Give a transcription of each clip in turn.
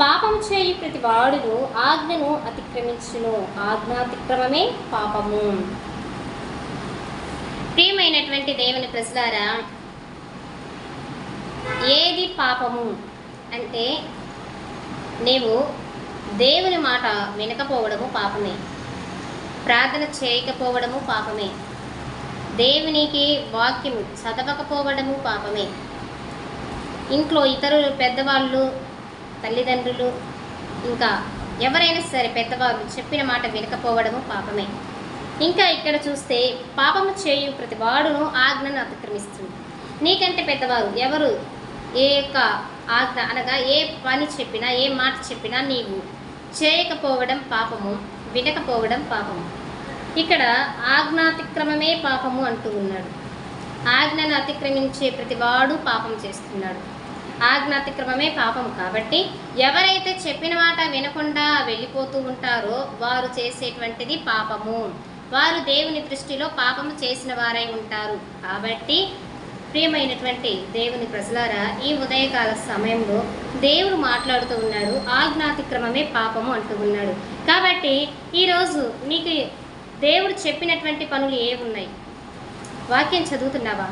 పాపం చేయి ప్రతి వాడును ఆజ్ఞను అతిక్రమించును. ఆజ్ఞాతిక్రమమే పాపము. ప్రియమైనటువంటి దేవుని ప్రజలారా ఏది పాపము అంటే నీవు దేవుని మాట వినకపోవడము పాపమే. ప్రార్థన చేయకపోవడము పాపమే. దేవునికి వాక్యము చదవకపోవడము పాపమే. ఇంట్లో ఇతరులు పెద్దవాళ్ళు తల్లిదండ్రులు ఇంకా ఎవరైనా సరే పెద్దవారు చెప్పిన మాట వినకపోవడము పాపమే. ఇంకా ఇక్కడ చూస్తే పాపము చేయు ప్రతి వాడును ఆజ్ఞను అతిక్రమిస్తుంది. నీకంటే పెద్దవారు ఎవరు? ఏ యొక్క ఆజ్ఞ అనగా ఏ పని చెప్పినా ఏ మాట చెప్పినా నీవు చేయకపోవడం పాపము వినకపోవడం పాపము. ఇక్కడ ఆజ్ఞాతిక్రమమే పాపము అంటూ ఉన్నాడు. ఆజ్ఞను అతిక్రమించే ప్రతివాడు పాపం చేస్తున్నాడు. ఆజ్ఞాతిక్రమమే పాపం కాబట్టి ఎవరైతే చెప్పిన మాట వినకుండా వెళ్ళిపోతూ ఉంటారో వారు చేసేటువంటిది పాపము. వారు దేవుని దృష్టిలో పాపము చేసిన వారై ఉంటారు. కాబట్టి ప్రియమైనటువంటి దేవుని ప్రజలారా ఈ ఉదయకాల సమయంలో దేవుడు మాట్లాడుతూ ఉన్నాడు ఆజ్ఞాతిక్రమమే పాపము అంటూ ఉన్నాడు. కాబట్టి ఈరోజు నీకు దేవుడు చెప్పినటువంటి పనులు ఏ ఉన్నాయి వాక్యం చదువుతున్నావా?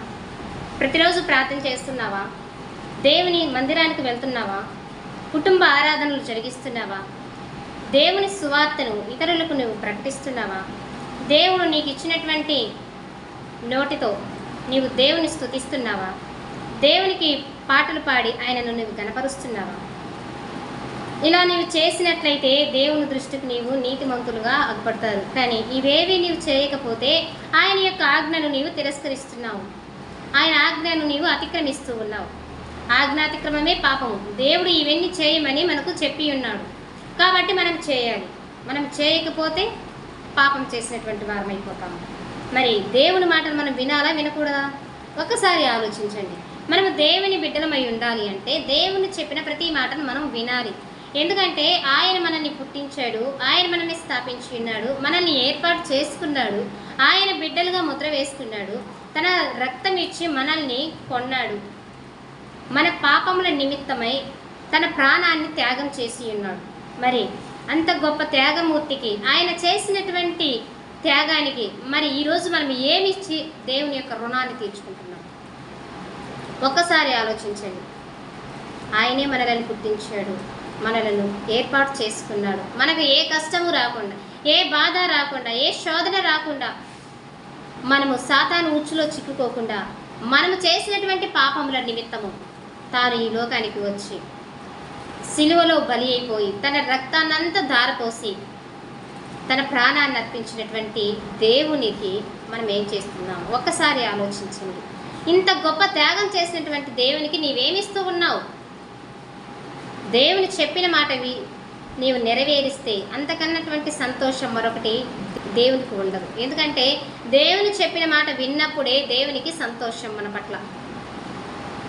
ప్రతిరోజు ప్రార్థన చేస్తున్నావా? దేవుని మందిరానికి వెళ్తున్నావా? కుటుంబ ఆరాధనలు జరిగిస్తున్నావా? దేవుని సువార్తను ఇతరులకు నువ్వు ప్రకటిస్తున్నావా? దేవుడు నీకు ఇచ్చినటువంటి నోటితో నీవు దేవుని స్థుతిస్తున్నావా దేవునికి పాటలు పాడి ఆయనను నువ్వు గనపరుస్తున్నావా ఇలా నీవు చేసినట్లయితే దేవుని దృష్టికి నీవు నీతిమంతులుగా అగ్పడతారు. కానీ ఇవేవి నీవు చేయకపోతే ఆయన యొక్క ఆజ్ఞను నీవు తిరస్కరిస్తున్నావు. ఆయన ఆజ్ఞను నీవు అతిక్రమిస్తూ ఉన్నావు. ఆజ్ఞాతిక్రమమే పాపము. దేవుడు ఇవన్నీ చేయమని మనకు చెప్పి ఉన్నాడు. కాబట్టి మనం చేయాలి. మనం చేయకపోతే పాపం చేసినటువంటి వారం అయిపోతాము మరి దేవుని మాటలు మనం వినాలా వినకూడదా? ఒక్కసారి ఆలోచించండి. మనం దేవుని బిడ్డలమై ఉండాలి అంటే దేవుని చెప్పిన ప్రతి మాటను మనం వినాలి. ఎందుకంటే ఆయన మనల్ని పుట్టించాడు ఆయన మనల్ని స్థాపించి ఉన్నాడు మనల్ని ఏర్పాటు చేసుకున్నాడు ఆయన బిడ్డలుగా ముద్ర వేసుకున్నాడు తన రక్తం ఇచ్చి మనల్ని కొన్నాడు. మన పాపముల నిమిత్తమై తన ప్రాణాన్ని త్యాగం చేసి ఉన్నాడు. మరి అంత గొప్ప త్యాగమూర్తికి ఆయన చేసినటువంటి త్యాగానికి మరి ఈరోజు మనం ఏమిచ్చి దేవుని యొక్క రుణాన్ని తీర్చుకుంటున్నాం? ఒక్కసారి ఆలోచించండి. ఆయనే మనలను పుట్టించాడు మనలను ఏర్పాటు చేసుకున్నాడు. మనకు ఏ కష్టము రాకుండా ఏ బాధ రాకుండా ఏ శోధన రాకుండా మనము సాతాను ఉచ్చులో చిక్కుకోకుండా మనము చేసినటువంటి పాపముల నిమిత్తము తాను ఈ లోకానికి వచ్చి. సిలువలో బలి అయిపోయి తన రక్తాన్నంతా ధారపోసి తన ప్రాణాన్ని అర్పించినటువంటి దేవునికి మనం ఏం చేస్తున్నాం? ఒక్కసారి ఆలోచించండి. ఇంత గొప్ప త్యాగం చేసినటువంటి దేవునికి నీవేమిస్తూ ఉన్నావు? దేవుని చెప్పిన మాటవి నీవు నెరవేరిస్తే అంతకన్నటువంటి సంతోషం మరొకటి దేవునికి ఉండదు. ఎందుకంటే దేవుని చెప్పిన మాట విన్నప్పుడే దేవునికి సంతోషం మన పట్ల.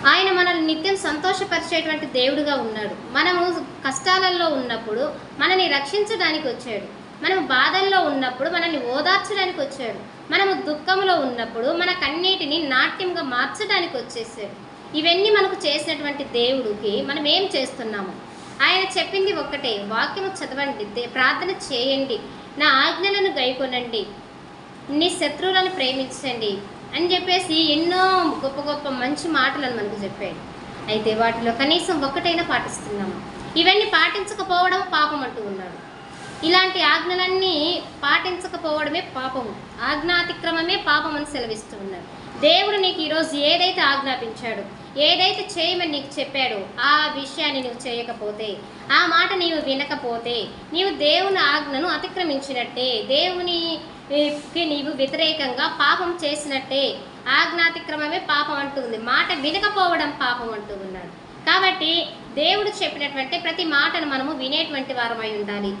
ఆయన మనల్ని నిత్యం సంతోషపరిచేటువంటి దేవుడుగా ఉన్నాడు. మనము కష్టాలలో ఉన్నప్పుడు మనని రక్షించడానికి వచ్చాడు. మనము బాధల్లో ఉన్నప్పుడు మనల్ని ఓదార్చడానికి వచ్చాడు. మనము దుఃఖంలో ఉన్నప్పుడు మన కన్నీటిని నాట్యంగా మార్చడానికి వచ్చేసాడు. ఇవన్నీ మనకు చేసినటువంటి దేవుడికి మనం ఏం చేస్తున్నాము? ఆయన చెప్పింది ఒక్కటే వాక్యము చదవండి ప్రార్థన చేయండి. నా ఆజ్ఞలను గైకొనండి. నీ శత్రువులను ప్రేమించండి. అని చెప్పేసి ఎన్నో గొప్ప గొప్ప మంచి మాటలను మనకు చెప్పాడు. అయితే వాటిలో కనీసం ఒక్కటైనా పాటిస్తున్నాము. ఇవన్నీ పాటించకపోవడం పాపం అంటూ ఉన్నాడు. ఇలాంటి ఆజ్ఞలన్నీ పాటించకపోవడమే పాపము ఆజ్ఞాతిక్రమమే పాపం అని సెలవిస్తూ ఉన్నారు దేవుడు నీకు ఈరోజు ఏదైతే ఆజ్ఞాపించాడు ఏదైతే చేయమని నీకు చెప్పాడో ఆ విషయాన్ని నువ్వు చేయకపోతే ఆ మాట నీవు వినకపోతే నీవు దేవుని ఆజ్ఞను అతిక్రమించినట్టే దేవునికి నీవు వ్యతిరేకంగా పాపం చేసినట్టే ఆజ్ఞాతిక్రమమే పాపం అంటుంది. మాట వినకపోవడం పాపం అంటూ ఉన్నాడు కాబట్టి దేవుడు చెప్పినటువంటి ప్రతి మాటను మనము వినేటువంటి వారమై ఉండాలి.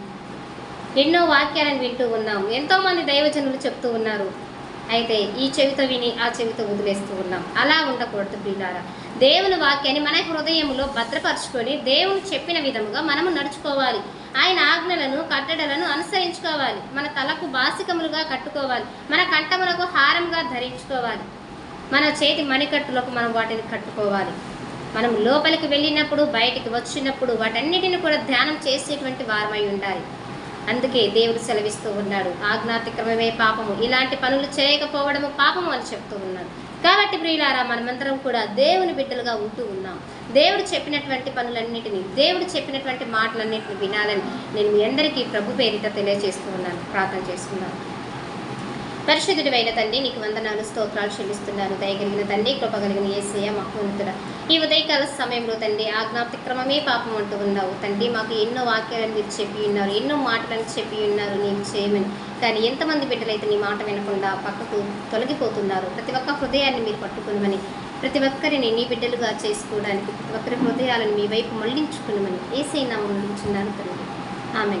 ఎన్నో వాక్యాలను వింటూ ఉన్నాం. ఎంతోమంది దైవజనులు చెప్తూ ఉన్నారు. అయితే ఈ చెవితో విని ఆ చెవితో వదిలేస్తూ ఉన్నాం. అలా ఉండకూడదు బిడ్డారా దేవుని వాక్యాన్ని మన హృదయంలో భద్రపరచుకొని దేవుని చెప్పిన విధముగా మనము నడుచుకోవాలి. ఆయన ఆజ్ఞలను కట్టడలను అనుసరించుకోవాలి. మన తలకు బాసికములుగా కట్టుకోవాలి. మన కంఠములకు హారంగా ధరించుకోవాలి. మన చేతి మణికట్టులకు మనం వాటిని కట్టుకోవాలి. మనం లోపలికి వెళ్ళినప్పుడు బయటికి వచ్చినప్పుడు వాటన్నిటిని కూడా ధ్యానం చేసేటువంటి వారమై ఉండాలి. అందుకే దేవుడు సెలవిస్తూ ఉన్నాడు. ఆజ్ఞాతిక్రమమే పాపము. ఇలాంటి పనులు చేయకపోవడము పాపము అని చెప్తూ ఉన్నాడు. కాబట్టి ప్రియులారా మనమందరం కూడా దేవుని బిడ్డలుగా ఉంటూ ఉన్నాం. దేవుడు చెప్పినటువంటి పనులన్నిటిని దేవుడు చెప్పినటువంటి మాటలన్నిటిని వినాలని నేను మీ అందరికీ ప్రభు పేరిట తెలియజేస్తూ ఉన్నాను. ప్రార్థన చేసుకున్నాను పరిశుద్ధుడివైన అయిన తండ్రి నీకు వందనాలు స్తోత్రాలు చెల్లిస్తున్నాను. దయగలిగిన తండ్రి కృపగలిగిన ఏసయ మహోన్నతుడ ఈ ఉదయకాల సమయంలో తండ్రి ఆజ్ఞాప్తిక్రమమే పాపం అంటూ ఉన్నావు. తండ్రి మాకు ఎన్నో వాక్యాలను మీరు చెప్పి ఉన్నారు ఎన్నో మాటలను చెప్పి ఉన్నారు నీవు చేయమని. కానీ ఎంతమంది బిడ్డలైతే నీ మాట వినకుండా పక్కకు తొలగిపోతున్నారు. ప్రతి ఒక్క హృదయాన్ని మీరు పట్టుకునమని ప్రతి ఒక్కరిని నీ బిడ్డలుగా చేసుకోవడానికి ప్రతి ఒక్కరి హృదయాలను మీ వైపు మళ్ళించుకునమని ఏసై నామం నుంచున్నాను తండ్రి. ఆమె